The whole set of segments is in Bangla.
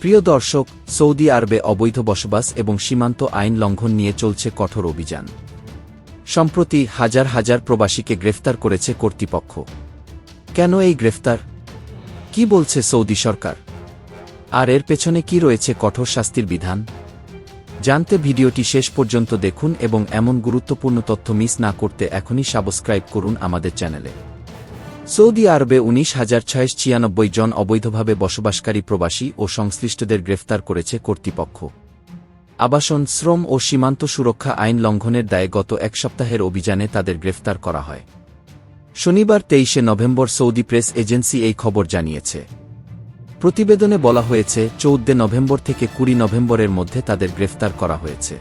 প্রিয় দর্শক, সৌদি আরবে অবৈধ বসবাস এবং সীমান্ত আইন লঙ্ঘন নিয়ে চলছে কঠোর অভিযান। সম্প্রতি হাজার হাজার প্রবাসীকে গ্রেফতার করেছে কর্তৃপক্ষ। কেন এই গ্রেফতার? কি বলছে সৌদি সরকার? আর এর পেছনে কি রয়েছে কঠোর শাস্তির বিধান? জানতে ভিডিওটি শেষ পর্যন্ত দেখুন এবং এমন গুরুত্বপূর্ণ তথ্য মিস না করতে এখনই সাবস্ক্রাইব করুন আমাদের চ্যানেলে। সৌদি আরবে উনিশ হাজার ছয়শো ছিয়ানব্বই জন অবৈধভাবে বসবাসকারী প্রবাসী ও সংশ্লিষ্টদের গ্রেফতার করেছে কর্তৃপক্ষ। আবাসন, শ্রম ও সীমান্ত সুরক্ষা আইন লঙ্ঘনের দায়ে গত এক সপ্তাহের অভিযানে তাদের গ্রেফতার করা হয়। শনিবার তেইশে নভেম্বর সৌদি প্রেস এজেন্সি এই খবর জানিয়েছে। প্রতিবেদনে বলা হয়েছে, চৌদ্দে নভেম্বর থেকে কুড়ি নভেম্বরের মধ্যে তাদের গ্রেফতার করা হয়েছে।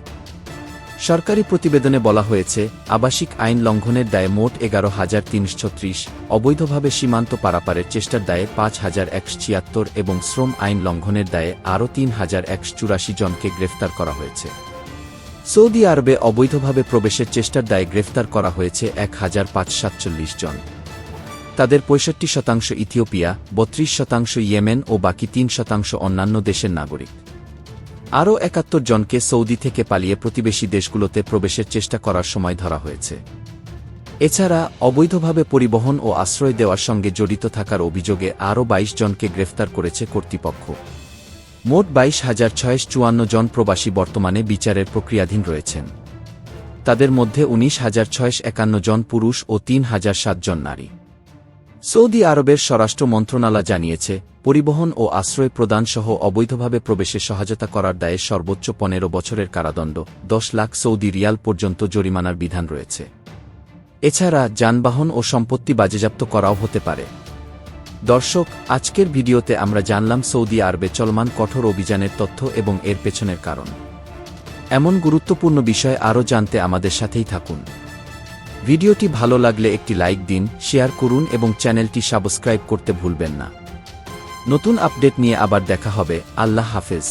সরকারি প্রতিবেদনে বলা হয়েছে, আবাসিক আইন লঙ্ঘনের দায়ে মোট এগারো হাজার তিনশো ছত্রিশ অবৈধভাবে সীমান্ত পারাপারের চেষ্টার দায়ে পাঁচ হাজার একশো ছিয়াত্তর এবং শ্রম আইন লঙ্ঘনের দায়ে আরও তিন হাজার একশো চুরাশি জনকে গ্রেফতার করা হয়েছে। সৌদি আরবে অবৈধভাবে প্রবেশের চেষ্টার দায়ে গ্রেফতার করা হয়েছে এক হাজার পাঁচ সাতচল্লিশ জন। তাদের পঁয়ষট্টি শতাংশ ইথিওপিয়া, বত্রিশ শতাংশ ইয়েমেন ও বাকি তিন শতাংশ অন্যান্য দেশের নাগরিক। আরও একাত্তর জনকে সৌদি থেকে পালিয়ে প্রতিবেশী দেশগুলোতে প্রবেশের চেষ্টা করার সময় ধরা হয়েছে। এছাড়া, অবৈধভাবে পরিবহন ও আশ্রয় দেওয়ার সঙ্গে জড়িত থাকার অভিযোগে আরও বাইশ জনকে গ্রেফতার করেছে কর্তৃপক্ষ। মোট বাইশ হাজার ছয়শো চুয়ান্ন জন প্রবাসী বর্তমানে বিচারের প্রক্রিয়াধীন রয়েছেন। তাদের মধ্যে উনিশ হাজার ছয়শো একান্ন জন পুরুষ ও তিন হাজার সাত জন নারী। সৌদি আরবের স্বরাষ্ট্র মন্ত্রণালয় জানিয়েছে পরিবহন ও আশ্রয় প্রদান সহ অবৈধভাবে প্রবেশে সহায়তা করার দায়ে সর্বোচ্চ পনেরো বছরের কারাদণ্ড, দশ লাখ সৌদি রিয়াল পর্যন্ত জরিমানার বিধান রয়েছে। এছাড়া যানবাহন ও সম্পত্তি বাজেয়াপ্ত করাও হতে পারে। দর্শক, আজকের ভিডিওতে আমরা জানলাম সৌদি আরবে চলমান কঠোর অভিযানের তথ্য এবং এর পেছনের কারণ। এমন গুরুত্বপূর্ণ বিষয় আরও জানতে আমাদের সাথেই থাকুন। ভিডিওটি ভালো লাগলে একটি লাইক দিন, শেয়ার করুন এবং চ্যানেলটি সাবস্ক্রাইব করতে ভুলবেন না। নতুন আপডেট নিয়ে আবার দেখা হবে। আল্লাহ হাফেজ।